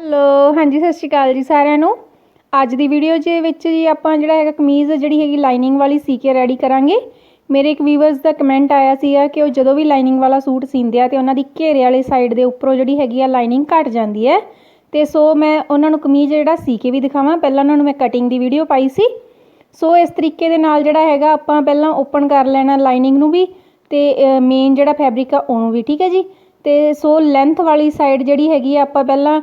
Hello, ਹਾਂਜੀ, ਸਤਿ ਸ਼੍ਰੀ ਅਕਾਲ ਜੀ ਸਾਰਿਆਂ ਨੂੰ। ਅੱਜ ਦੀ ਵੀਡੀਓ ਦੇ ਵਿੱਚ ਜੀ ਆਪਾਂ ਜਿਹੜਾ ਹੈਗਾ ਕਮੀਜ਼, ਜਿਹੜੀ ਹੈਗੀ ਲਾਈਨਿੰਗ ਵਾਲੀ ਸੀ ਕੇ ਰੈਡੀ ਕਰਾਂਗੇ। ਮੇਰੇ ਇੱਕ ਵੀਵਰਸ ਦਾ ਕਮੈਂਟ ਆਇਆ ਸੀਗਾ ਕਿ ਉਹ ਜਦੋਂ ਵੀ ਲਾਈਨਿੰਗ ਵਾਲਾ ਸੂਟ ਸੀਂਦੇ ਆ ਤੇ ਉਹਨਾਂ ਦੀ ਘੇਰੇ ਵਾਲੇ ਸਾਈਡ ਦੇ ਉੱਪਰੋਂ ਜਿਹੜੀ ਹੈਗੀ ਆ ਲਾਈਨਿੰਗ ਘਟ ਜਾਂਦੀ ਹੈ। ਤੇ ਸੋ ਮੈਂ ਉਹਨਾਂ ਨੂੰ ਕਮੀਜ਼ ਜਿਹੜਾ ਸੀ ਕੇ ਵੀ ਦਿਖਾਵਾਂ। ਪਹਿਲਾਂ ਉਹਨਾਂ ਨੂੰ ਮੈਂ ਕਟਿੰਗ ਦੀ ਵੀਡੀਓ ਪਾਈ ਸੀ। ਸੋ ਇਸ ਤਰੀਕੇ ਦੇ ਨਾਲ ਜਿਹੜਾ ਹੈਗਾ ਆਪਾਂ ਪਹਿਲਾਂ ਓਪਨ ਕਰ ਲੈਣਾ ਲਾਈਨਿੰਗ ਨੂੰ ਵੀ ਤੇ ਮੇਨ ਜਿਹੜਾ ਫੈਬਰਿਕ ਆ ਉਹਨੂੰ ਵੀ, ਠੀਕ ਹੈ ਜੀ? ਤੇ ਸੋ ਲੈਂਥ ਵਾਲੀ ਸਾਈਡ ਜਿਹੜੀ ਹੈਗੀ ਆ ਆਪਾਂ ਪਹਿਲਾਂ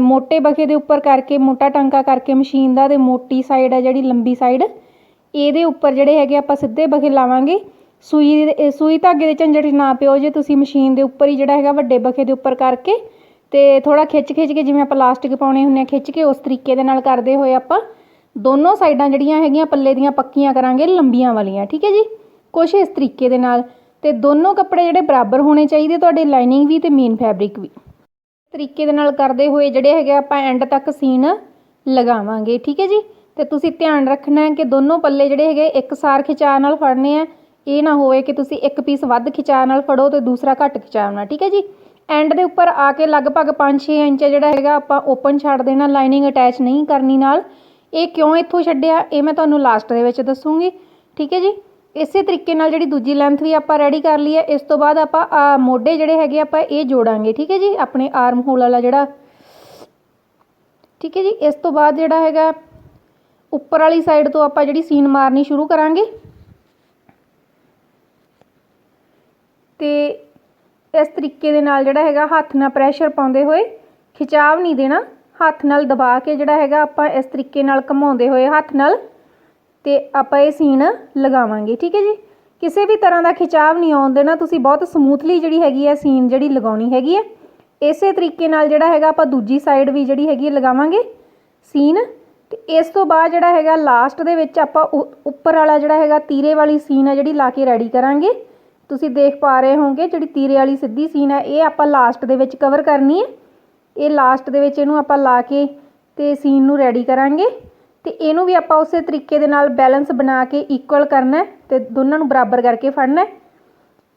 ਮੋਟੇ ਬਖੇ ਦੇ ਉੱਪਰ ਕਰਕੇ, ਮੋਟਾ ਟਾਂਕਾ ਕਰਕੇ, ਮਸ਼ੀਨ ਦਾ ਤੇ ਮੋਟੀ ਸਾਈਡ ਆ ਜਿਹੜੀ ਲੰਬੀ ਸਾਈਡ ਇਹਦੇ ਉੱਪਰ ਜਿਹੜੇ ਹੈਗੇ ਆਪਾਂ ਸਿੱਧੇ ਬਖੇ ਲਾਵਾਂਗੇ। ਸੂਈ ਦੇ- ਸੂਈ ਧਾਗੇ ਦੇ ਝੰਜਟ ਨਾ ਪਿਓ ਜੇ ਤੁਸੀਂ ਮਸ਼ੀਨ ਦੇ ਉੱਪਰ ਹੀ ਜਿਹੜਾ ਹੈਗਾ ਵੱਡੇ ਬਖੇ ਦੇ ਉੱਪਰ ਕਰਕੇ ਤੇ ਥੋੜਾ ਖਿੱਚ ਖਿੱਚ ਕੇ ਜਿਵੇਂ ਆਪਾਂ ਲਾਸਟਿਕ ਪਾਉਣੇ ਹੁੰਦੇ ਆ, ਖਿੱਚ ਕੇ ਉਸ ਤਰੀਕੇ ਦੇ ਨਾਲ ਕਰਦੇ ਹੋਏ ਆਪਾਂ ਦੋਨੋਂ ਸਾਈਡਾਂ ਜਿਹੜੀਆਂ ਹੈਗੀਆਂ ਪੱਲੇ ਦੀਆਂ ਪੱਕੀਆਂ ਕਰਾਂਗੇ, ਲੰਬੀਆਂ ਵਾਲੀਆਂ, ਠੀਕ ਹੈ ਜੀ? ਕੁਛ ਇਸ ਤਰੀਕੇ ਦੇ ਨਾਲ ਤੇ ਦੋਨੋਂ ਕੱਪੜੇ ਜਿਹੜੇ ਬਰਾਬਰ ਹੋਣੇ ਚਾਹੀਦੇ, ਤੁਹਾਡੇ ਲਾਈਨਿੰਗ ਵੀ ਤੇ ਮੇਨ ਫੈਬਰਿਕ ਵੀ। ਤਰੀਕੇ ਦੇ ਨਾਲ ਕਰਦੇ ਹੋਏ ਜਿਹੜੇ ਹੈਗੇ ਆਪਾਂ ਐਂਡ ਤੱਕ ਸੀਨ ਲਗਾਵਾਂਗੇ, ਠੀਕ ਹੈ ਜੀ? ਤੇ ਤੁਸੀਂ ਧਿਆਨ ਰੱਖਣਾ ਹੈ ਕਿ ਦੋਨੋਂ ਪੱਲੇ ਜਿਹੜੇ ਹੈਗੇ, ਇੱਕ ਸਾਰ ਖਿਚਾਅ ਨਾਲ ਫੜਨੇ ਆ। ਇਹ ਨਾ ਹੋਵੇ ਕਿ ਤੁਸੀਂ ਇੱਕ ਪੀਸ ਵੱਧ ਖਿਚਾਅ ਨਾਲ ਫੜੋ ਤੇ ਦੂਸਰਾ ਘੱਟ ਖਿਚਾਅ ਨਾਲ, ਠੀਕ ਹੈ ਜੀ? ਐਂਡ ਦੇ ਉੱਪਰ ਆ ਕੇ ਲਗਭਗ 5-6 ਇੰਚ ਜਿਹੜਾ ਹੈਗਾ, ਆਪਾਂ ਓਪਨ ਛੱਡ ਦੇਣਾ ਲਾਈਨਿੰਗ ਅਟੈਚ ਨਹੀਂ ਕਰਨੀ ਨਾਲ। ਇਹ ਕਿਉਂ ਇੱਥੋਂ ਛੱਡਿਆ? ਇਹ ਮੈਂ ਤੁਹਾਨੂੰ ਲਾਸਟ ਦੇ ਵਿੱਚ ਦੱਸੂਗੀ, ਠੀਕ ਹੈ ਜੀ? ਇਸੇ ਤਰੀਕੇ ਨਾਲ ਜਿਹੜੀ ਦੂਜੀ ਲੈਂਥ ਵੀ ਆਪਾਂ ਰੈਡੀ ਕਰ ਲਈ ਹੈ, ਇਸ ਤੋਂ ਬਾਅਦ ਆਪਾਂ ਆਹ ਮੋਢੇ ਜਿਹੜੇ ਹੈਗੇ ਆਪਾਂ ਇਹ ਜੋੜਾਂਗੇ, ਠੀਕ ਹੈ ਜੀ? ਆਪਣੇ ਆਰਮ ਹੋਲ ਵਾਲਾ ਜਿਹੜਾ, ਠੀਕ ਹੈ ਜੀ? ਇਸ ਤੋਂ ਬਾਅਦ ਜਿਹੜਾ ਹੈਗਾ, ਉੱਪਰ ਵਾਲੀ ਸਾਈਡ ਤੋਂ ਆਪਾਂ ਜਿਹੜੀ ਸੀਨ ਮਾਰਨੀ ਸ਼ੁਰੂ ਕਰਾਂਗੇ। ਤੇ ਇਸ ਤਰੀਕੇ ਦੇ ਨਾਲ ਜਿਹੜਾ ਹੈਗਾ, ਹੱਥ ਨਾਲ ਪ੍ਰੈਸ਼ਰ ਪਾਉਂਦੇ ਹੋਏ ਖਿਚਾਵ ਨਹੀਂ ਦੇਣਾ। ਹੱਥ ਨਾਲ ਦਬਾ ਕੇ ਜਿਹੜਾ ਹੈਗਾ, ਆਪਾਂ ਇਸ ਤਰੀਕੇ ਨਾਲ ਘਮਾਉਂਦੇ ਹੋਏ ਹੱਥ ਨਾਲ ਤੇ ਆਪਾਂ ਇਹ ਸੀਨ ਲਗਾਵਾਂਗੇ, ਠੀਕ ਹੈ ਜੀ? ਕਿਸੇ ਵੀ ਤਰ੍ਹਾਂ ਦਾ ਖਿਚਾਵ ਨਹੀਂ ਆਉਣ ਦੇਣਾ, ਤੁਸੀਂ ਬਹੁਤ ਸਮੂਥਲੀ ਜਿਹੜੀ ਹੈਗੀ ਹੈ ਸੀਨ ਜਿਹੜੀ ਲਗਾਉਣੀ ਹੈਗੀ ਹੈ। ਇਸੇ ਤਰੀਕੇ ਨਾਲ ਜਿਹੜਾ ਹੈਗਾ ਆਪਾਂ ਦੂਜੀ ਸਾਈਡ ਵੀ ਜਿਹੜੀ ਹੈਗੀ ਲਗਾਵਾਂਗੇ ਸੀਨ ਤੇ ਇਸ ਤੋਂ ਬਾਅਦ ਜਿਹੜਾ ਹੈਗਾ ਲਾਸਟ ਦੇ ਵਿੱਚ ਆਪਾਂ ਉ- ਉੱਪਰ ਵਾਲਾ ਜਿਹੜਾ ਹੈਗਾ ਤੀਰੇ ਵਾਲੀ ਸੀਨ ਹੈ ਜਿਹੜੀ ਲਾ ਕੇ ਰੈਡੀ ਕਰਾਂਗੇ। ਤੁਸੀਂ ਦੇਖ ਪਾ ਰਹੇ ਹੋਵੋਗੇ ਜਿਹੜੀ ਤੀਰੇ ਵਾਲੀ ਸਿੱਧੀ ਸੀਨ ਹੈ, ਇਹ ਆਪਾਂ ਲਾਸਟ ਦੇ ਵਿੱਚ ਕਵਰ ਕਰਨੀ ਹੈ। ਇਹ ਲਾਸਟ ਦੇ ਵਿੱਚ ਇਹਨੂੰ ਆਪਾਂ ਲਾ ਕੇ ਤੇ ਸੀਨ ਨੂੰ ਰੈਡੀ ਕਰਾਂਗੇ। ਤੇ ਇਹਨੂੰ ਵੀ ਆਪਾਂ ਉਸੇ ਤਰੀਕੇ ਦੇ ਨਾਲ ਬੈਲੈਂਸ ਬਣਾ ਕੇ ਇਕੁਅਲ ਕਰਨਾ ਹੈ ਤੇ ਦੋਨਾਂ ਨੂੰ ਬਰਾਬਰ ਕਰਕੇ ਫੜਨਾ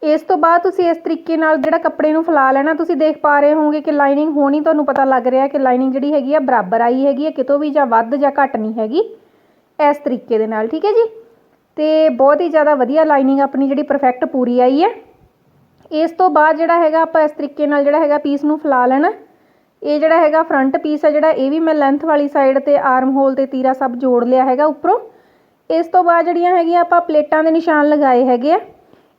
ਇਸ ਤੋਂ ਬਾਅਦ ਤੁਸੀਂ ਇਸ ਤਰੀਕੇ ਨਾਲ ਜਿਹੜਾ ਕੱਪੜੇ ਨੂੰ ਫੈਲਾ ਲੈਣਾ, ਤੁਸੀਂ ਦੇਖ ਪਾ ਰਹੇ ਹੋਵੋਗੇ ਕਿ ਲਾਈਨਿੰਗ ਹੋਣੀ ਤੁਹਾਨੂੰ ਪਤਾ ਲੱਗ ਰਿਹਾ ਕਿ ਲਾਈਨਿੰਗ ਜਿਹੜੀ ਹੈਗੀ ਆ ਬਰਾਬਰ ਆਈ ਹੈਗੀ ਹੈ ਕਿਤੋਂ ਵੀ ਜਾਂ ਵੱਧ ਜਾਂ ਘੱਟ ਨਹੀਂ ਹੈਗੀ। ਇਸ ਤਰੀਕੇ ਦੇ ਨਾਲ, ਠੀਕ ਹੈ ਜੀ? ਤੇ ਬਹੁਤ ਹੀ ਜ਼ਿਆਦਾ ਵਧੀਆ ਲਾਈਨਿੰਗ ਆਪਣੀ ਜਿਹੜੀ ਪਰਫੈਕਟ ਪੂਰੀ ਆਈ ਹੈ। ਇਸ ਤੋਂ ਬਾਅਦ ਜਿਹੜਾ ਹੈਗਾ ਆਪਾਂ ਇਸ ਤਰੀਕੇ ਨਾਲ ਜਿਹੜਾ ਹੈਗਾ ਪੀਸ ਨੂੰ ਫੈਲਾ ਲੈਣਾ। ਇਹ ਜਿਹੜਾ ਹੈਗਾ ਫਰੰਟ ਪੀਸ ਹੈ ਜਿਹੜਾ, ਇਹ ਵੀ ਮੈਂ ਲੈਂਥ ਵਾਲੀ ਸਾਈਡ ਤੇ ਆਰਮ ਹੋਲ ਤੇ ਤੀਰਾ ਸਭ ਜੋੜ ਲਿਆ ਹੈਗਾ ਉੱਪਰੋਂ। ਇਸ ਤੋਂ ਬਾਅਦ ਜਿਹੜੀਆਂ ਹੈਗੀਆਂ ਆਪਾਂ ਪਲੇਟਾਂ ਦੇ ਨਿਸ਼ਾਨ ਲਗਾਏ ਹੈਗੇ ਆ।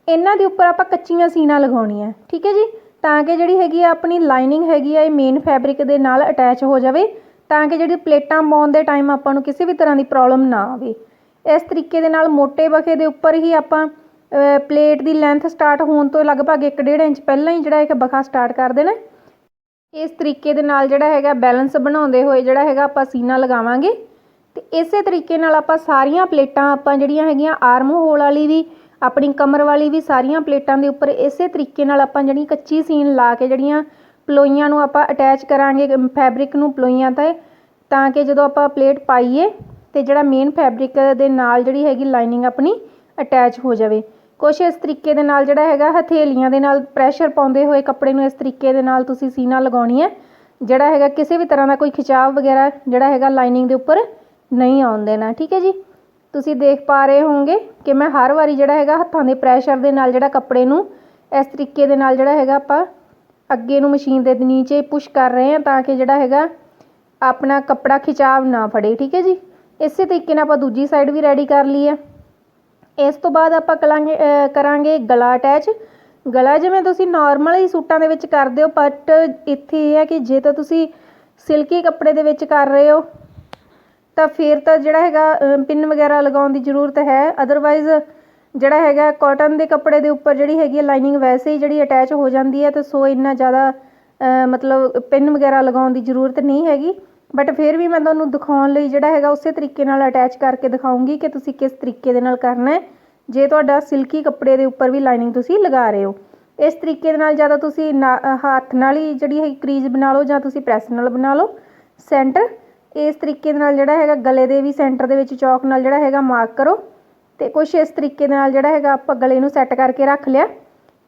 ਇਹਨਾਂ ਦੇ ਉੱਪਰ ਆਪਾਂ ਕੱਚੀਆਂ ਸੀਨਾ ਲਗਾਉਣੀਆਂ, ਠੀਕ ਹੈ ਜੀ? ਤਾਂ ਕਿ ਜਿਹੜੀ ਹੈਗੀ ਆ ਆਪਣੀ ਲਾਈਨਿੰਗ ਹੈਗੀ ਆ, ਇਹ ਮੇਨ ਫੈਬਰਿਕ ਦੇ ਨਾਲ ਅਟੈਚ ਹੋ ਜਾਵੇ, ਤਾਂ ਕਿ ਜਿਹੜੀ ਪਲੇਟਾਂ ਪਾਉਣ ਦੇ ਟਾਈਮ ਆਪਾਂ ਨੂੰ ਕਿਸੇ ਵੀ ਤਰ੍ਹਾਂ ਦੀ ਪ੍ਰੋਬਲਮ ਨਾ ਆਵੇ। ਇਸ ਤਰੀਕੇ ਦੇ ਨਾਲ ਮੋਟੇ ਬਖੇ ਦੇ ਉੱਪਰ ਹੀ ਆਪਾਂ ਪਲੇਟ ਦੀ ਲੈਂਥ ਸਟਾਰਟ ਹੋਣ ਤੋਂ ਲਗਭਗ 1.5 ਇੰਚ ਪਹਿਲਾਂ ਹੀ ਜਿਹੜਾ ਇੱਕ ਬਖਾ ਸਟਾਰਟ ਕਰ ਦੇਣਾ। ਇਸ ਤਰੀਕੇ ਦੇ ਨਾਲ ਜਿਹੜਾ ਹੈਗਾ ਬੈਲੈਂਸ ਬਣਾਉਂਦੇ ਹੋਏ ਜਿਹੜਾ ਹੈਗਾ ਆਪਾਂ ਸੀਨਾ ਲਗਾਵਾਂਗੇ। ਤੇ ਇਸੇ ਤਰੀਕੇ ਨਾਲ ਆਪਾਂ ਸਾਰੀਆਂ ਪਲੇਟਾਂ ਆਪਾਂ ਜਿਹੜੀਆਂ ਹੈਗੀਆਂ ਆਰਮ ਹੋਲ ਵਾਲੀ ਵੀ, ਆਪਣੀ ਕਮਰ ਵਾਲੀ ਵੀ ਸਾਰੀਆਂ ਪਲੇਟਾਂ ਦੇ ਉੱਪਰ ਇਸੇ ਤਰੀਕੇ ਨਾਲ ਆਪਾਂ ਜਿਹੜੀ ਕੱਚੀ ਸੀਨ ਲਾ ਕੇ ਜਿਹੜੀਆਂ ਪਲੋਈਆਂ ਨੂੰ ਆਪਾਂ ਅਟੈਚ ਕਰਾਂਗੇ ਫੈਬਰਿਕ ਨੂੰ ਪਲੋਈਆਂ ਤੇ, ਤਾਂ ਕਿ ਜਦੋਂ ਆਪਾਂ ਪਲੇਟ ਪਾਈਏ ਤੇ ਜਿਹੜਾ ਮੇਨ ਫੈਬਰਿਕ ਦੇ ਨਾਲ ਜਿਹੜੀ ਹੈਗੀ ਲਾਈਨਿੰਗ ਆਪਣੀ ਅਟੈਚ ਹੋ ਜਾਵੇ। ਕੁਛ ਇਸ ਤਰੀਕੇ ਦੇ ਨਾਲ ਜਿਹੜਾ ਹੈਗਾ, ਹਥੇਲੀਆਂ ਦੇ ਨਾਲ ਪ੍ਰੈਸ਼ਰ ਪਾਉਂਦੇ ਹੋਏ ਕੱਪੜੇ ਨੂੰ ਇਸ ਤਰੀਕੇ ਦੇ ਨਾਲ ਤੁਸੀਂ ਸੀਨਾ ਲਗਾਉਣੀ ਹੈ, ਜਿਹੜਾ ਹੈਗਾ ਕਿਸੇ ਵੀ ਤਰ੍ਹਾਂ ਦਾ ਕੋਈ ਖਿਚਾਵ ਵਗੈਰਾ ਜਿਹੜਾ ਹੈਗਾ ਲਾਈਨਿੰਗ ਦੇ ਉੱਪਰ ਨਹੀਂ ਆਉਣ ਦੇਣਾ, ਠੀਕ ਹੈ ਜੀ? ਤੁਸੀਂ ਦੇਖ ਪਾ ਰਹੇ ਹੋਵੋਗੇ ਕਿ ਮੈਂ ਹਰ ਵਾਰੀ ਜਿਹੜਾ ਹੈਗਾ, ਹੱਥਾਂ ਦੇ ਪ੍ਰੈਸ਼ਰ ਦੇ ਨਾਲ ਜਿਹੜਾ ਕੱਪੜੇ ਨੂੰ ਇਸ ਤਰੀਕੇ ਦੇ ਨਾਲ ਜਿਹੜਾ ਹੈਗਾ ਆਪਾਂ ਅੱਗੇ ਨੂੰ ਮਸ਼ੀਨ ਦੇ ਨੀਚੇ ਪੁਸ਼ ਕਰ ਰਹੇ ਹਾਂ ਤਾਂ ਕਿ ਜਿਹੜਾ ਹੈਗਾ ਆਪਣਾ ਕੱਪੜਾ ਖਿਚਾਵ ਨਾ ਫੜੇ, ਠੀਕ ਹੈ ਜੀ? ਇਸੇ ਤਰੀਕੇ ਨਾਲ ਆਪਾਂ ਦੂਜੀ ਸਾਈਡ ਵੀ ਰੈਡੀ ਕਰ ਲਈ ਹੈ। ਇਸ ਤੋਂ ਬਾਅਦ ਆਪਾਂ ਕਲਾਂਗੇ ਕਰਾਂਗੇ ਗਲਾ ਅਟੈਚ ਗਲਾ ਜਿਵੇਂ ਤੁਸੀਂ ਨਾਰਮਲ ਹੀ ਸੂਟਾਂ ਦੇ ਵਿੱਚ ਕਰਦੇ ਹੋ ਬਟ ਇੱਥੇ ਇਹ ਹੈ ਕਿ ਜੇ ਤਾਂ ਤੁਸੀਂ ਸਿਲਕੀ ਕੱਪੜੇ ਦੇ ਵਿੱਚ ਕਰ ਰਹੇ ਹੋ, ਤਾਂ ਫਿਰ ਤਾਂ ਜਿਹੜਾ ਹੈਗਾ ਪਿੰਨ ਵਗੈਰਾ ਲਗਾਉਣ ਦੀ ਜ਼ਰੂਰਤ ਹੈ। ਅਦਰਵਾਈਜ਼ ਜਿਹੜਾ ਹੈਗਾ ਕਾਟਨ ਦੇ ਕੱਪੜੇ ਦੇ ਉੱਪਰ ਜਿਹੜੀ ਹੈਗੀ ਲਾਈਨਿੰਗ ਵੈਸੇ ਹੀ ਜਿਹੜੀ ਅਟੈਚ ਹੋ ਜਾਂਦੀ ਹੈ, ਤਾਂ ਸੋ ਇੰਨਾ ਜ਼ਿਆਦਾ ਮਤਲਬ ਪਿੰਨ ਵਗੈਰਾ ਲਗਾਉਣ ਦੀ ਜ਼ਰੂਰਤ ਨਹੀਂ ਹੈਗੀ। ਬਟ ਫਿਰ ਵੀ ਮੈਂ ਤੁਹਾਨੂੰ ਦਿਖਾਉਣ ਲਈ ਜਿਹੜਾ ਹੈਗਾ ਉਸੇ ਤਰੀਕੇ ਨਾਲ ਅਟੈਚ ਕਰਕੇ ਦਿਖਾਉਂਗੀ ਕਿ ਤੁਸੀਂ ਕਿਸ ਤਰੀਕੇ ਦੇ ਨਾਲ ਕਰਨਾ ਹੈ। ਜੇ ਤੁਹਾਡਾ ਸਿਲਕੀ ਕੱਪੜੇ ਦੇ ਉੱਪਰ ਵੀ ਲਾਈਨਿੰਗ ਤੁਸੀਂ ਲਗਾ ਰਹੇ ਹੋ। ਇਸ ਤਰੀਕੇ ਦੇ ਨਾਲ ਜਾਂ ਤਾਂ ਤੁਸੀਂ ਨਾ- ਹੱਥ ਨਾਲ ਹੀ ਜਿਹੜੀ ਹੈ ਕਰੀਜ਼ ਬਣਾ ਲਓ ਜਾਂ ਤੁਸੀਂ ਪ੍ਰੈਸ ਨਾਲ ਬਣਾ ਲਓ। ਸੈਂਟਰ ਇਸ ਤਰੀਕੇ ਦੇ ਨਾਲ ਜਿਹੜਾ ਹੈਗਾ ਗਲੇ ਦੇ ਵੀ ਸੈਂਟਰ ਦੇ ਵਿੱਚ ਚੌਕ ਨਾਲ ਜਿਹੜਾ ਹੈਗਾ ਮਾਰਕ ਕਰੋ। ਤੇ ਕੁਛ ਇਸ ਤਰੀਕੇ ਦੇ ਨਾਲ ਜਿਹੜਾ ਹੈਗਾ ਆਪਾਂ ਗਲੇ ਨੂੰ ਸੈੱਟ ਕਰਕੇ ਰੱਖ ਲਿਆ।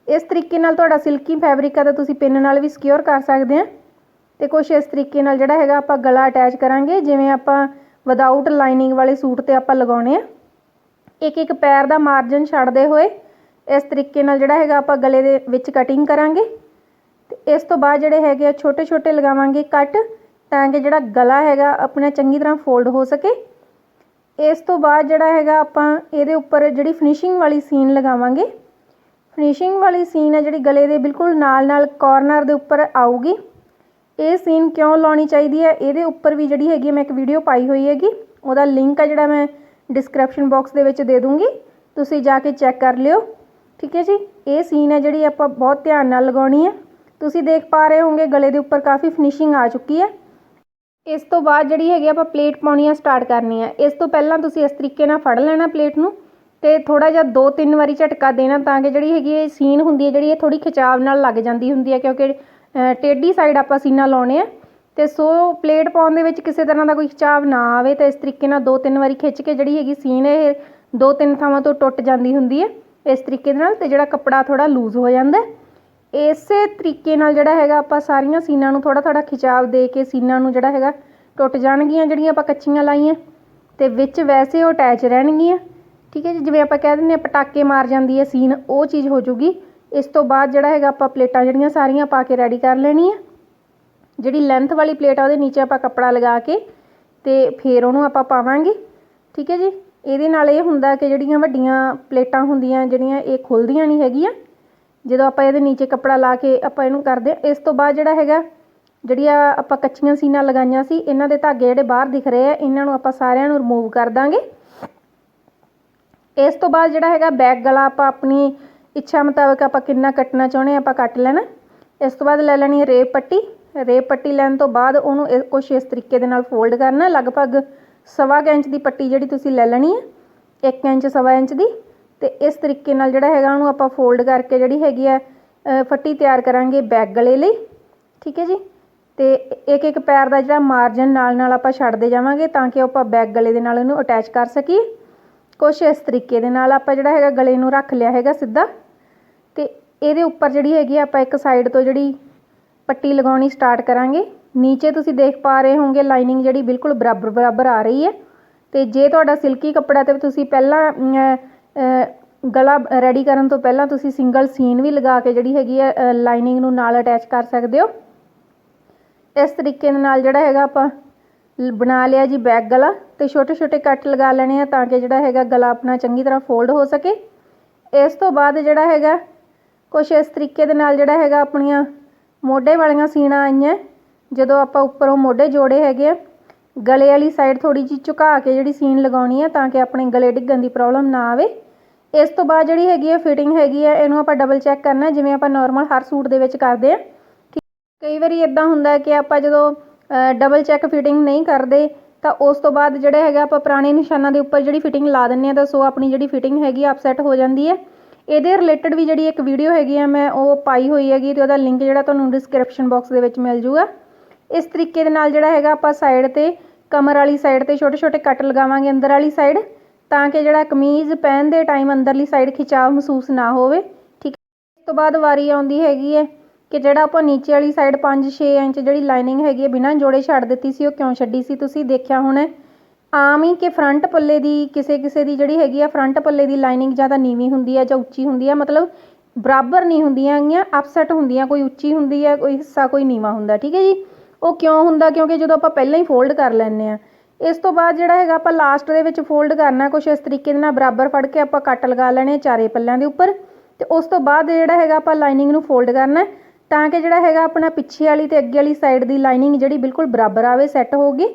ਇਸ ਤਰੀਕੇ ਨਾਲ ਤੁਹਾਡਾ ਸਿਲਕੀ ਫੈਬਰਿਕ ਆ ਤਾਂ ਤੁਸੀਂ ਪਿੰਨ ਨਾਲ ਵੀ ਸਿਕਿਉਰ ਕਰ ਸਕਦੇ ਆ। ਤੇ ਕੁਝ ਇਸ ਤਰੀਕੇ ਨਾਲ ਜਿਹੜਾ ਹੈਗਾ ਆਪਾਂ ਗਲਾ ਅਟੈਚ ਕਰਾਂਗੇ, ਜਿਵੇਂ ਆਪਾਂ ਵਿਦਆਊਟ ਲਾਈਨਿੰਗ ਵਾਲੇ ਸੂਟ ਤੇ ਆਪਾਂ ਲਗਾਉਣੇ ਆ। ਇੱਕ ਇੱਕ ਪੈਰ ਦਾ ਮਾਰਜਨ ਛੱਡਦੇ ਹੋਏ ਇਸ ਤਰੀਕੇ ਨਾਲ ਜਿਹੜਾ ਹੈਗਾ ਆਪਾਂ ਗਲੇ ਦੇ ਵਿੱਚ ਕਟਿੰਗ ਕਰਾਂਗੇ। ਤੇ ਇਸ ਤੋਂ ਬਾਅਦ ਜਿਹੜੇ ਹੈਗੇ ਆ ਛੋਟੇ ਛੋਟੇ ਲਗਾਵਾਂਗੇ ਕੱਟ ਤਾਂ ਕਿ ਜਿਹੜਾ ਗਲਾ ਹੈਗਾ ਆਪਣਾ ਚੰਗੀ ਤਰ੍ਹਾਂ ਫੋਲਡ ਹੋ ਸਕੇ। ਇਸ ਤੋਂ ਬਾਅਦ ਜਿਹੜਾ ਹੈਗਾ ਆਪਾਂ ਇਹਦੇ ਉੱਪਰ ਜਿਹੜੀ ਫਿਨਿਸ਼ਿੰਗ ਵਾਲੀ ਸੀਨ ਲਗਾਵਾਂਗੇ। ਫਿਨਿਸ਼ਿੰਗ ਵਾਲੀ ਸੀਨ ਹੈ ਜਿਹੜੀ ਗਲੇ ਦੇ ਬਿਲਕੁਲ ਨਾਲ ਨਾਲ ਕਾਰਨਰ ਦੇ ਉੱਪਰ ਆਊਗੀ। ਇਹ ਸੀਨ ਕਿਉਂ ਲਾਉਣੀ ਚਾਹੀਦੀ ਹੈ? ਇਹਦੇ ਉੱਪਰ ਵੀ ਜਿਹੜੀ ਹੈਗੀ ਮੈਂ ਇੱਕ ਵੀਡੀਓ ਪਾਈ ਹੋਈ ਹੈਗੀ। ਉਹਦਾ ਲਿੰਕ ਹੈ ਜਿਹੜਾ ਮੈਂ ਡਿਸਕ੍ਰਿਪਸ਼ਨ ਬਾਕਸ ਦੇ ਵਿੱਚ ਦੇ ਦੂੰਗੀ। ਤੁਸੀਂ ਜਾ ਕੇ ਚੈੱਕ ਕਰ ਲਿਓ। ਠੀਕ ਹੈ ਜੀ? ਇਹ ਸੀਨ ਹੈ ਜਿਹੜੀ ਆਪਾਂ ਬਹੁਤ ਧਿਆਨ ਨਾਲ ਲਗਾਉਣੀ ਹੈ। ਤੁਸੀਂ ਦੇਖ ਪਾ ਰਹੇ ਹੋਵੋਗੇ, ਗਲੇ ਦੇ ਉੱਪਰ ਕਾਫੀ ਫਿਨਿਸ਼ਿੰਗ ਆ ਚੁੱਕੀ ਹੈ। ਇਸ ਤੋਂ ਬਾਅਦ ਜਿਹੜੀ ਹੈਗੀ ਆਪਾਂ ਪਲੇਟ ਪਾਉਣੀ ਆ ਸਟਾਰਟ ਕਰਨੀ ਹੈ ਇਸ ਤੋਂ ਪਹਿਲਾਂ ਤੁਸੀਂ ਇਸ ਤਰੀਕੇ ਨਾਲ ਫੜ ਲੈਣਾ ਪਲੇਟ ਨੂੰ ਤੇ ਥੋੜਾ ਜਿਹਾ ਦੋ ਤਿੰਨ ਵਾਰੀ ਝਟਕਾ ਦੇਣਾ ਤਾਂ ਕਿ ਜਿਹੜੀ ਹੈਗੀ ਇਹ ਸੀਨ ਹੁੰਦੀ ਹੈ, ਜਿਹੜੀ ਇਹ ਥੋੜੀ ਖਿਚਾਵ ਨਾਲ ਲੱਗ ਜਾਂਦੀ ਹੁੰਦੀ ਹੈ, ਕਿਉਂਕਿ ਟੇਢੀ ਸਾਈਡ ਆਪਾਂ ਸੀਨਾ ਲਾਉਣੇ ਆ ਅਤੇ ਸੋ ਪਲੇਟ ਪਾਉਣ ਦੇ ਵਿੱਚ ਕਿਸੇ ਤਰ੍ਹਾਂ ਦਾ ਕੋਈ ਖਿਚਾਵ ਨਾ ਆਵੇ ਤਾਂ ਇਸ ਤਰੀਕੇ ਨਾਲ ਦੋ ਤਿੰਨ ਵਾਰੀ ਖਿੱਚ ਕੇ ਜਿਹੜੀ ਹੈਗੀ ਸੀਨ ਇਹ ਦੋ ਤਿੰਨ ਥਾਵਾਂ ਤੋਂ ਟੁੱਟ ਜਾਂਦੀ ਹੁੰਦੀ ਹੈ, ਇਸ ਤਰੀਕੇ ਦੇ ਨਾਲ ਅਤੇ ਜਿਹੜਾ ਕੱਪੜਾ ਥੋੜ੍ਹਾ ਲੂਜ਼ ਹੋ ਜਾਂਦਾ ਇਸੇ ਤਰੀਕੇ ਨਾਲ ਜਿਹੜਾ ਹੈਗਾ ਆਪਾਂ ਸਾਰੀਆਂ ਸੀਨਾਂ ਨੂੰ ਥੋੜ੍ਹਾ ਥੋੜ੍ਹਾ ਖਿਚਾਵ ਦੇ ਕੇ ਸੀਨਾਂ ਨੂੰ ਜਿਹੜਾ ਹੈਗਾ ਟੁੱਟ ਜਾਣਗੀਆਂ ਜਿਹੜੀਆਂ ਆਪਾਂ ਕੱਚੀਆਂ ਲਾਈਆਂ ਤੇ ਵਿੱਚ ਵੈਸੇ ਉਹ ਅਟੈਚ ਰਹਿਣਗੀਆਂ। ਠੀਕ ਹੈ ਜੀ, ਜਿਵੇਂ ਆਪਾਂ ਕਹਿ ਦਿੰਦੇ ਆ ਪਟਾਕੇ ਮਾਰ ਜਾਂਦੀ ਹੈ ਸੀਨ, ਉਹ ਚੀਜ਼ ਹੋ ਜੂਗੀ। ਇਸ ਤੋਂ ਬਾਅਦ ਜਿਹੜਾ ਹੈਗਾ ਆਪਾਂ ਪਲੇਟਾਂ ਜਿਹੜੀਆਂ ਸਾਰੀਆਂ ਪਾ ਕੇ ਰੈਡੀ ਕਰ ਲੈਣੀ ਆ ਜਿਹੜੀ ਲੈਂਥ ਵਾਲੀ ਪਲੇਟ ਆ ਉਹਦੇ ਨੀਚੇ ਆਪਾਂ ਕੱਪੜਾ ਲਗਾ ਕੇ ਤੇ ਫਿਰ ਉਹਨੂੰ ਆਪਾਂ ਪਾਵਾਂਗੇ, ਠੀਕ ਹੈ ਜੀ? ਇਹਦੇ ਨਾਲ ਇਹ ਹੁੰਦਾ ਕਿ ਜਿਹੜੀਆਂ ਵੱਡੀਆਂ ਪਲੇਟਾਂ ਹੁੰਦੀਆਂ, ਜਿਹੜੀਆਂ ਇਹ ਖੁੱਲਦੀਆਂ ਨਹੀਂ ਹੈਗੀਆਂ, ਜਦੋਂ ਆਪਾਂ ਇਹਦੇ ਨੀਚੇ ਕੱਪੜਾ ਲਾ ਕੇ ਆਪਾਂ ਇਹਨੂੰ ਕਰਦੇ ਹਾਂ। ਇਸ ਤੋਂ ਬਾਅਦ ਜਿਹੜਾ ਹੈਗਾ, ਜਿਹੜੀਆਂ ਆਪਾਂ ਕੱਚੀਆਂ ਸੀਨਾ ਲਗਾਈਆਂ ਸੀ, ਇਹਨਾਂ ਦੇ ਧਾਗੇ ਜਿਹੜੇ ਬਾਹਰ ਦਿਖ ਰਹੇ ਆ, ਇਹਨਾਂ ਨੂੰ ਆਪਾਂ ਸਾਰਿਆਂ ਨੂੰ ਰਿਮੂਵ ਕਰ ਦਾਂਗੇ। ਇਸ ਤੋਂ ਬਾਅਦ ਜਿਹੜਾ ਹੈਗਾ ਬੈਕ ਗਲਾ ਆਪਾਂ ਆਪਣੀ ਇੱਛਾ ਮੁਤਾਬਕ ਆਪਾਂ ਕਿੰਨਾ ਕੱਟਣਾ ਚਾਹੁੰਦੇ ਹਾਂ, ਆਪਾਂ ਕੱਟ ਲੈਣਾ। ਇਸ ਤੋਂ ਬਾਅਦ ਲੈ ਲੈਣੀ ਹੈ ਰੇਪ ਪੱਟੀ। ਰੇਪ ਪੱਟੀ ਲੈਣ ਤੋਂ ਬਾਅਦ ਉਹਨੂੰ ਕੁਝ ਇਸ ਤਰੀਕੇ ਦੇ ਨਾਲ ਫੋਲਡ ਕਰਨਾ, ਲਗਭਗ ਸਵਾ ਕੁ ਇੰਚ ਦੀ ਪੱਟੀ ਜਿਹੜੀ ਤੁਸੀਂ ਲੈ ਲੈਣੀ ਹੈ 1 ਇੰਚ ਸਵਾ ਇੰਚ ਦੀ। ਤੇ ਇਸ ਤਰੀਕੇ ਨਾਲ ਜਿਹੜਾ ਹੈਗਾ ਉਹਨੂੰ ਆਪਾਂ ਫੋਲਡ ਕਰਕੇ ਜਿਹੜੀ ਹੈਗੀ ਹੈ ਫੱਟੀ ਤਿਆਰ ਕਰਾਂਗੇ ਬੈਕ ਗਲੇ ਲਈ। ਠੀਕ ਹੈ ਜੀ? ਤੇ ਇੱਕ ਇੱਕ ਪੈਰ ਦਾ ਜਿਹੜਾ ਮਾਰਜਨ ਨਾਲ ਨਾਲ ਆਪਾਂ ਛੱਡਦੇ ਜਾਵਾਂਗੇ ਤਾਂ ਕਿ ਆਪਾਂ ਬੈਕ ਗਲੇ ਦੇ ਨਾਲ ਇਹਨੂੰ ਅਟੈਚ ਕਰ ਸਕੀਏ। ਕੁਛ ਇਸ ਤਰੀਕੇ ਦੇ ਨਾਲ ਆਪਾਂ ਜਿਹੜਾ ਹੈਗਾ ਗਲੇ ਨੂੰ ਰੱਖ ਲਿਆ ਹੈਗਾ ਸਿੱਧਾ। ਅਤੇ ਇਹਦੇ ਉੱਪਰ ਜਿਹੜੀ ਹੈਗੀ ਆ ਆਪਾਂ ਇੱਕ ਸਾਈਡ ਤੋਂ ਜਿਹੜੀ ਪੱਟੀ ਲਗਾਉਣੀ ਸਟਾਰਟ ਕਰਾਂਗੇ। ਨੀਚੇ ਤੁਸੀਂ ਦੇਖ ਪਾ ਰਹੇ ਹੋਵੋਗੇ ਲਾਈਨਿੰਗ ਜਿਹੜੀ ਬਿਲਕੁਲ ਬਰਾਬਰ ਬਰਾਬਰ ਆ ਰਹੀ ਹੈ। ਅਤੇ ਜੇ ਤੁਹਾਡਾ ਸਿਲਕੀ ਕੱਪੜਾ ਤੇ ਤੁਸੀਂ ਪਹਿਲਾਂ ਗਲਾ ਰੈਡੀ ਕਰਨ ਤੋਂ ਪਹਿਲਾਂ ਤੁਸੀਂ ਸਿੰਗਲ ਸੀਨ ਵੀ ਲਗਾ ਕੇ ਜਿਹੜੀ ਹੈਗੀ ਹੈ ਲਾਈਨਿੰਗ ਨੂੰ ਨਾਲ ਅਟੈਚ ਕਰ ਸਕਦੇ ਹੋ। ਇਸ ਤਰੀਕੇ ਦੇ ਨਾਲ ਜਿਹੜਾ ਹੈਗਾ ਆਪਾਂ ਬਣਾ ਲਿਆ ਜੀ ਬੈਕ ਗਲਾ ਤੇ ਛੋਟੇ ਛੋਟੇ ਕੱਟ ਲਗਾ ਲੈਣੇ ਆ ਤਾਂ ਕਿ ਜਿਹੜਾ ਹੈਗਾ ਗਲਾ ਆਪਣਾ ਚੰਗੀ ਤਰ੍ਹਾਂ ਫੋਲਡ ਹੋ ਸਕੇ। ਇਸ ਤੋਂ ਬਾਅਦ ਜਿਹੜਾ ਹੈਗਾ ਕੁਛ ਇਸ ਤਰੀਕੇ ਦੇ ਨਾਲ ਜਿਹੜਾ ਹੈਗਾ ਆਪਣੀਆਂ ਮੋਢੇ ਵਾਲੀਆਂ ਸੀਣਾ ਆਈਆਂ। ਜਦੋਂ ਆਪਾਂ ਉੱਪਰੋਂ ਮੋਢੇ ਜੋੜੇ ਹੈਗੇ ਆ, ਗਲੇ ਵਾਲੀ ਸਾਈਡ ਥੋੜੀ ਜਿਹੀ ਝੁਕਾ ਕੇ ਜਿਹੜੀ ਸੀਨ ਲਗਾਉਣੀ ਹੈ ਤਾਂ ਕਿ ਆਪਣੇ ਗਲੇ ਡਿੱਗਣ ਦੀ ਪ੍ਰੋਬਲਮ ਨਾ ਆਵੇ। ਇਸ ਤੋਂ ਬਾਅਦ ਜਿਹੜੀ ਹੈਗੀ ਹੈ ਫਿਟਿੰਗ ਹੈਗੀ ਹੈ ਇਹਨੂੰ ਆਪਾਂ ਡਬਲ ਚੈੱਕ ਕਰਨਾ ਜਿਵੇਂ ਆਪਾਂ ਨਾਰਮਲ ਹਰ ਸੂਟ ਦੇ ਵਿੱਚ ਕਰਦੇ ਆ। ਕਈ ਵਾਰੀ ਇਦਾਂ ਹੁੰਦਾ ਕਿ ਆਪਾਂ ਜਦੋਂ ਡਬਲ ਚੈੱਕ ਫਿਟਿੰਗ ਨਹੀਂ ਕਰਦੇ, ਤਾਂ ਉਸ ਤੋਂ ਬਾਅਦ ਜਿਹੜਾ ਹੈਗਾ ਆਪਾਂ ਪੁਰਾਣੇ ਨਿਸ਼ਾਨਾਂ ਦੇ ਉੱਪਰ ਜਿਹੜੀ ਫਿਟਿੰਗ ਲਾ ਦਿੰਨੇ ਆ, ਤਾਂ ਸੋ ਆਪਣੀ ਜਿਹੜੀ ਫਿਟਿੰਗ ਹੈਗੀ ਆ ਅਪਸੈਟ ਹੋ ਜਾਂਦੀ ਹੈ। ਇਹਦੇ ਰਿਲੇਟਡ ਵੀ ਜਿਹੜੀ ਇੱਕ ਵੀਡੀਓ ਹੈਗੀ ਆ, ਮੈਂ ਉਹ ਪਾਈ ਹੋਈ ਹੈਗੀ ਤੇ ਉਹਦਾ ਲਿੰਕ ਜਿਹੜਾ ਤੁਹਾਨੂੰ ਡਿਸਕ੍ਰਿਪਸ਼ਨ ਬਾਕਸ ਦੇ ਵਿੱਚ ਮਿਲ ਜੂਗਾ। ਇਸ ਤਰੀਕੇ ਦੇ ਨਾਲ ਜਿਹੜਾ ਹੈਗਾ ਆਪਾਂ ਸਾਈਡ ਤੇ ਕਮਰ ਵਾਲੀ ਸਾਈਡ ਤੇ ਛੋਟੇ ਛੋਟੇ ਕੱਟ ਲਗਾਵਾਂਗੇ ਅੰਦਰ ਵਾਲੀ ਸਾਈਡ ਤਾਂ ਕਿ ਜਿਹੜਾ ਕਮੀਜ਼ ਪਹਿਨ ਦੇ ਟਾਈਮ ਅੰਦਰਲੀ ਸਾਈਡ ਖਿਚਾਵ ਮਹਿਸੂਸ ਨਾ ਹੋਵੇ। ਠੀਕ ਹੈ, ਇਸ ਤੋਂ ਬਾਅਦ ਵਾਰੀ ਆਉਂਦੀ ਹੈਗੀ ਹੈ ਕਿ ਜਿਹੜਾ ਆਪਾਂ ਨੀਚੇ ਵਾਲੀ ਸਾਈਡ 5-6 ਇੰਚ ਜਿਹੜੀ ਲਾਈਨਿੰਗ ਹੈਗੀ ਹੈ, ਬਿਨਾਂ ਜੋੜੇ ਛੱਡ ਦਿੱਤੀ ਸੀ, ਉਹ ਕਿਉਂ ਛੱਡੀ ਸੀ ਤੁਸੀਂ ਦੇਖਿਆ ਹੋਣਾ ਆਮ ਹੀ ਕਿ ਫਰੰਟ ਪੱਲੇ ਦੀ, ਕਿਸੇ ਕਿਸੇ ਦੀ ਜਿਹੜੀ ਹੈਗੀ ਆ ਫਰੰਟ ਪੱਲੇ ਦੀ ਲਾਈਨਿੰਗ ਜ਼ਿਆਦਾ ਨੀਵੀਂ ਹੁੰਦੀ ਹੈ ਜਾਂ ਉੱਚੀ ਹੁੰਦੀ ਹੈ ਮਤਲਬ ਬਰਾਬਰ ਨਹੀਂ ਹੁੰਦੀਆਂ ਹੈਗੀਆਂ ਅਪਸੈਟ ਹੁੰਦੀਆਂ, ਕੋਈ ਉੱਚੀ ਹੁੰਦੀ ਹੈ ਕੋਈ ਹਿੱਸਾ ਕੋਈ ਨੀਵਾਂ ਹੁੰਦਾ, ਠੀਕ ਹੈ ਜੀ? ਉਹ ਕਿਉਂ ਹੁੰਦਾ? ਕਿਉਂਕਿ ਜਦੋਂ ਆਪਾਂ ਪਹਿਲਾਂ ਹੀ ਫੋਲਡ ਕਰ ਲੈਂਦੇ ਆ, ਇਸ ਤੋਂ ਬਾਅਦ ਜਿਹੜਾ ਹੈਗਾ ਆਪਾਂ ਲਾਸਟ ਦੇ ਵਿੱਚ ਫੋਲਡ ਕਰਨਾ, ਕੁਛ ਇਸ ਤਰੀਕੇ ਦੇ ਨਾਲ ਬਰਾਬਰ ਫੜ ਕੇ ਆਪਾਂ ਕੱਟ ਲਗਾ ਲੈਣੇ ਚਾਰੇ ਪੱਲਿਆਂ ਦੇ ਉੱਪਰ, ਤੇ ਉਸ ਤੋਂ ਬਾਅਦ ਜਿਹੜਾ ਹੈਗਾ ਆਪਾਂ ਲਾਈਨਿੰਗ ਨੂੰ ਫੋਲਡ ਕਰਨਾ, ਤਾਂ ਕਿ ਜਿਹੜਾ ਹੈਗਾ ਆਪਣਾ ਪਿੱਛੇ ਵਾਲੀ ਤੇ ਅੱਗੇ ਵਾਲੀ ਸਾਈਡ ਦੀ ਲਾਈਨਿੰਗ ਜਿਹੜੀ ਬਿਲਕੁਲ ਬਰਾਬਰ ਆਵੇ ਸੈੱਟ ਹੋਊਗੀ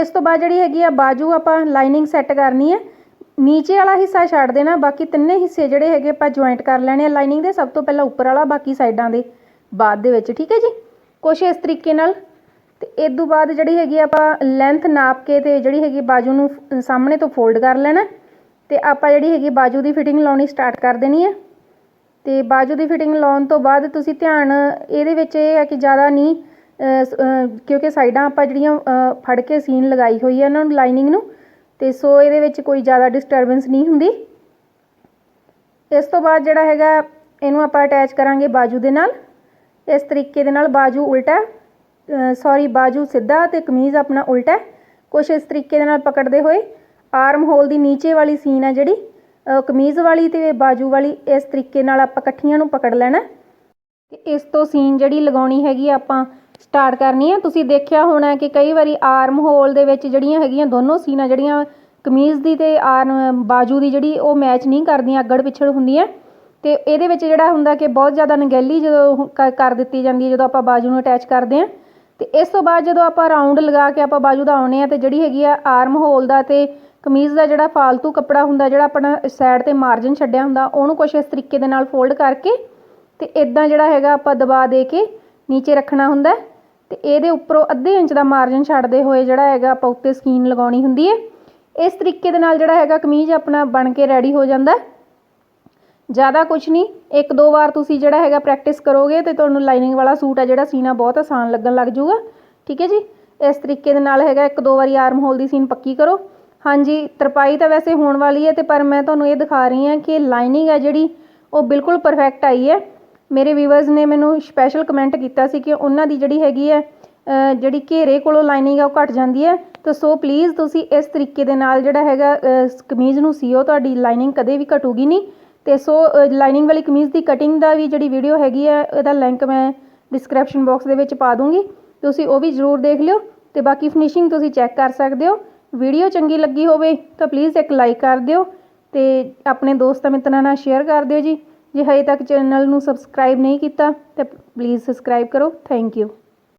ਇਸ ਤੋਂ ਬਾਅਦ ਜਿਹੜੀ ਹੈਗੀ ਆ ਬਾਜੂ ਆਪਾਂ ਲਾਈਨਿੰਗ ਸੈੱਟ ਕਰਨੀ ਹੈ। ਨੀਚੇ ਵਾਲਾ ਹਿੱਸਾ ਛੱਡ ਦੇਣਾ, ਬਾਕੀ ਤਿੰਨੇ ਹਿੱਸੇ ਜਿਹੜੇ ਹੈਗੇ ਆਪਾਂ ਜੁਆਇੰਟ ਕਰ ਲੈਣੇ ਆ ਲਾਈਨਿੰਗ ਦੇ, ਸਭ ਤੋਂ ਪਹਿਲਾਂ ਉੱਪਰ ਵਾਲਾ, ਬਾਕੀ ਸਾਈਡਾਂ ਦੇ, ਬਾਅਦ ਦੇ ਵਿੱਚ, ਠੀਕ ਹੈ ਜੀ? ਕੁਛ ਇਸ ਤਰੀਕੇ ਨਾਲ। ਤੇ ਇਸ ਤੋਂ ਬਾਅਦ ਜਿਹੜੀ ਹੈਗੀ ਆਪਾਂ ਲੈਂਥ ਨਾਪ ਕੇ ਤੇ ਜਿਹੜੀ ਹੈਗੀ ਬਾਜੂ ਨੂੰ ਸਾਹਮਣੇ ਤੋਂ ਫੋਲਡ ਕਰ ਲੈਣਾ। ਤੇ ਆਪਾਂ ਜਿਹੜੀ ਹੈਗੀ ਬਾਜੂ ਦੀ ਫਿਟਿੰਗ ਲਾਉਣੀ ਸਟਾਰਟ ਕਰ ਦੇਣੀ ਹੈ। ਤੇ ਬਾਜੂ ਦੀ ਫਿਟਿੰਗ ਲਾਉਣ ਤੋਂ ਬਾਅਦ ਤੁਸੀਂ ਧਿਆਨ, ਇਹਦੇ ਵਿੱਚ ਇਹ ਹੈ ਕਿ ਜ਼ਿਆਦਾ ਨਹੀਂ ਕਿਉਂਕਿ ਸਾਈਡਾਂ ਆਪਾਂ ਜਿਹੜੀਆਂ ਫੜ ਕੇ ਸੀਨ ਲਗਾਈ ਹੋਈ ਹੈ ਇਹਨਾਂ ਨੂੰ ਲਾਈਨਿੰਗ ਨੂੰ ਅਤੇ ਸੋ ਇਹਦੇ ਵਿੱਚ ਕੋਈ ਜ਼ਿਆਦਾ ਡਿਸਟਰਬੈਂਸ ਨਹੀਂ ਹੁੰਦੀ। ਇਸ ਤੋਂ ਬਾਅਦ ਜਿਹੜਾ ਹੈਗਾ, ਇਹਨੂੰ ਆਪਾਂ ਅਟੈਚ ਕਰਾਂਗੇ ਬਾਜੂ ਦੇ ਨਾਲ। ਇਸ ਤਰੀਕੇ ਦੇ ਨਾਲ ਬਾਜੂ ਉਲਟਾ ਸੌਰੀ ਬਾਜੂ ਸਿੱਧਾ ਤੇ ਕਮੀਜ਼ ਆਪਣਾ ਉਲਟਾ। ਕੁਛ ਇਸ ਤਰੀਕੇ ਦੇ ਨਾਲ ਪਕੜਦੇ ਹੋਏ ਆਰਮ ਹੋਲ ਦੀ ਨੀਚੇ ਵਾਲੀ ਸੀਨ ਹੈ ਜਿਹੜੀ ਕਮੀਜ਼ ਵਾਲੀ ਤੇ ਬਾਜੂ ਵਾਲੀ, ਇਸ ਤਰੀਕੇ ਨਾਲ ਆਪਾਂ ਇਕੱਠੀਆਂ ਨੂੰ ਪਕੜ ਲੈਣਾ। ਹੈ। ਤੇ ਇਸ ਤੋਂ ਸੀਨ ਜਿਹੜੀ ਲਗਾਉਣੀ ਹੈਗੀ ਆਪਾਂ ਸਟਾਰਟ ਕਰਨੀ ਹੈ ਤੁਸੀਂ ਦੇਖਿਆ ਹੋਣਾ ਕਿ ਕਈ ਵਾਰੀ ਆਰਮ ਹੋਲ ਦੇ ਵਿੱਚ ਜਿਹੜੀਆਂ ਹੈਗੀਆਂ ਦੋਨੋਂ ਸੀਨਾਂ, ਜਿਹੜੀਆਂ ਕਮੀਜ਼ ਦੀ ਅਤੇ ਆਰਮ ਬਾਜੂ ਦੀ ਜਿਹੜੀ ਉਹ ਮੈਚ ਨਹੀਂ ਕਰਦੀਆਂ, ਅੱਗੜ ਪਿਛੜ ਹੁੰਦੀਆਂ। ਅਤੇ ਇਹਦੇ ਵਿੱਚ ਜਿਹੜਾ ਹੁੰਦਾ ਕਿ ਬਹੁਤ ਜ਼ਿਆਦਾ ਨਗੈਲੀ ਜਦੋਂ ਕ- ਕਰ ਦਿੱਤੀ ਜਾਂਦੀ ਹੈ, ਜਦੋਂ ਆਪਾਂ ਬਾਜੂ ਨੂੰ ਅਟੈਚ ਕਰਦੇ ਹਾਂ। ਅਤੇ ਇਸ ਤੋਂ ਬਾਅਦ ਜਦੋਂ ਆਪਾਂ ਰਾਊਂਡ ਲਗਾ ਕੇ ਆਪਾਂ ਬਾਜੂ ਦਾ ਆਉਂਦੇ ਹਾਂ ਅਤੇ ਜਿਹੜੀ ਹੈਗੀ ਆ ਆਰਮ ਹੋਲ ਦਾ ਅਤੇ ਕਮੀਜ਼ ਦਾ ਜਿਹੜਾ ਫਾਲਤੂ ਕੱਪੜਾ ਹੁੰਦਾ, ਜਿਹੜਾ ਆਪਣਾ ਸਾਈਡ ਤੇ ਮਾਰਜਨ ਛੱਡਿਆ ਹੁੰਦਾ, ਉਹਨੂੰ ਕੁਛ ਇਸ ਤਰੀਕੇ ਦੇ ਨਾਲ ਫੋਲਡ ਕਰਕੇ ਅਤੇ ਇੱਦਾਂ ਜਿਹੜਾ ਹੈਗਾ ਆਪਾਂ ਦਬਾ ਦੇ ਕੇ ਨੀਚੇ ਰੱਖਣਾ ਹੁੰਦਾ ਹੈ ਤੇ ਇਹਦੇ ਉੱਪਰੋਂ ਅੱਧੇ ਇੰਚ ਦਾ ਮਾਰਜਨ ਛੱਡਦੇ ਹੋਏ ਜਿਹੜਾ ਹੈਗਾ ਆਪਾਂ ਉੱਤੇ ਸਕੀਨ ਲਗਾਉਣੀ ਹੁੰਦੀ ਹੈ। ਇਸ ਤਰੀਕੇ ਦੇ ਨਾਲ ਜਿਹੜਾ ਹੈਗਾ ਕਮੀਜ਼ ਆਪਣਾ ਬਣ ਕੇ ਰੈਡੀ ਹੋ ਜਾਂਦਾ ਜ਼ਿਆਦਾ ਕੁਝ ਨਹੀਂ, ਇੱਕ ਦੋ ਵਾਰ ਤੁਸੀਂ ਜਿਹੜਾ ਹੈਗਾ ਪ੍ਰੈਕਟਿਸ ਕਰੋਗੇ ਤੇ ਤੁਹਾਨੂੰ ਲਾਈਨਿੰਗ ਵਾਲਾ ਸੂਟ ਆ ਜਿਹੜਾ ਸੀਨਾ ਬਹੁਤ ਆਸਾਨ ਲੱਗਣ ਲੱਗ ਜਾਊਗਾ। ਠੀਕ ਹੈ ਜੀ? ਇਸ ਤਰੀਕੇ ਦੇ ਨਾਲ ਹੈਗਾ ਇੱਕ ਦੋ ਵਾਰੀ ਆਰਮ ਹੋਲ ਦੀ ਸੀਨ ਪੱਕੀ ਕਰੋ। ਹਾਂਜੀ, ਤਰਪਾਈ ਤਾਂ ਵੈਸੇ ਹੋਣ ਵਾਲੀ ਹੈ ਤੇ ਪਰ ਮੈਂ ਤੁਹਾਨੂੰ ਇਹ ਦਿਖਾ ਰਹੀ ਹਾਂ ਕਿ ਲਾਈਨਿੰਗ ਹੈ ਜਿਹੜੀ ਉਹ ਬਿਲਕੁਲ ਪਰਫੈਕਟ ਆਈ ਹੈ। ਮੇਰੇ ਵੀਵਰਸ ਨੇ ਮੈਨੂੰ ਸਪੈਸ਼ਲ ਕਮੈਂਟ ਕੀਤਾ ਸੀ ਕਿ ਉਹਨਾਂ ਦੀ ਜਿਹੜੀ ਹੈਗੀ ਹੈ ਜਿਹੜੀ ਘੇਰੇ ਕੋਲੋਂ ਲਾਈਨਿੰਗ ਆ ਉਹ ਘੱਟ ਜਾਂਦੀ ਹੈ। ਤਾਂ ਸੋ ਪਲੀਜ਼ ਤੁਸੀਂ ਇਸ ਤਰੀਕੇ ਦੇ ਨਾਲ ਜਿਹੜਾ ਹੈਗਾ ਕਮੀਜ਼ ਨੂੰ ਸੀਓ, ਤੁਹਾਡੀ ਲਾਈਨਿੰਗ ਕਦੇ ਵੀ ਘਟੂਗੀ ਨਹੀਂ। ਤੇ ਸੋ ਲਾਈਨਿੰਗ ਵਾਲੀ ਕਮੀਜ਼ ਦੀ ਕਟਿੰਗ ਦਾ ਵੀ ਜਿਹੜੀ ਵੀਡੀਓ ਹੈਗੀ ਹੈ ਇਹਦਾ ਲਿੰਕ ਮੈਂ ਡਿਸਕ੍ਰਿਪਸ਼ਨ ਬਾਕਸ ਦੇ ਵਿੱਚ ਪਾ ਦੂੰਗੀ। ਤੁਸੀਂ ਉਹ ਵੀ ਜ਼ਰੂਰ ਦੇਖ ਲਿਓ ਤੇ ਬਾਕੀ ਫਿਨਿਸ਼ਿੰਗ ਤੁਸੀਂ ਚੈੱਕ ਕਰ ਸਕਦੇ ਹੋ। ਵੀਡੀਓ ਚੰਗੀ ਲੱਗੀ ਹੋਵੇ ਤਾਂ ਪਲੀਜ਼ ਇੱਕ ਲਾਈਕ ਕਰ ਦਿਓ ਤੇ ਆਪਣੇ ਦੋਸਤਾਂ ਮਿੱਤਰਾਂ ਨਾਲ ਸ਼ੇਅਰ ਕਰ ਦਿਓ ਜੀ। ਜੇ ਹਜੇ ਤੱਕ ਚੈਨਲ ਨੂੰ ਸਬਸਕ੍ਰਾਈਬ ਨਹੀਂ ਕੀਤਾ ਤਾਂ ਪਲੀਜ਼ ਸਬਸਕ੍ਰਾਈਬ ਕਰੋ। Thank you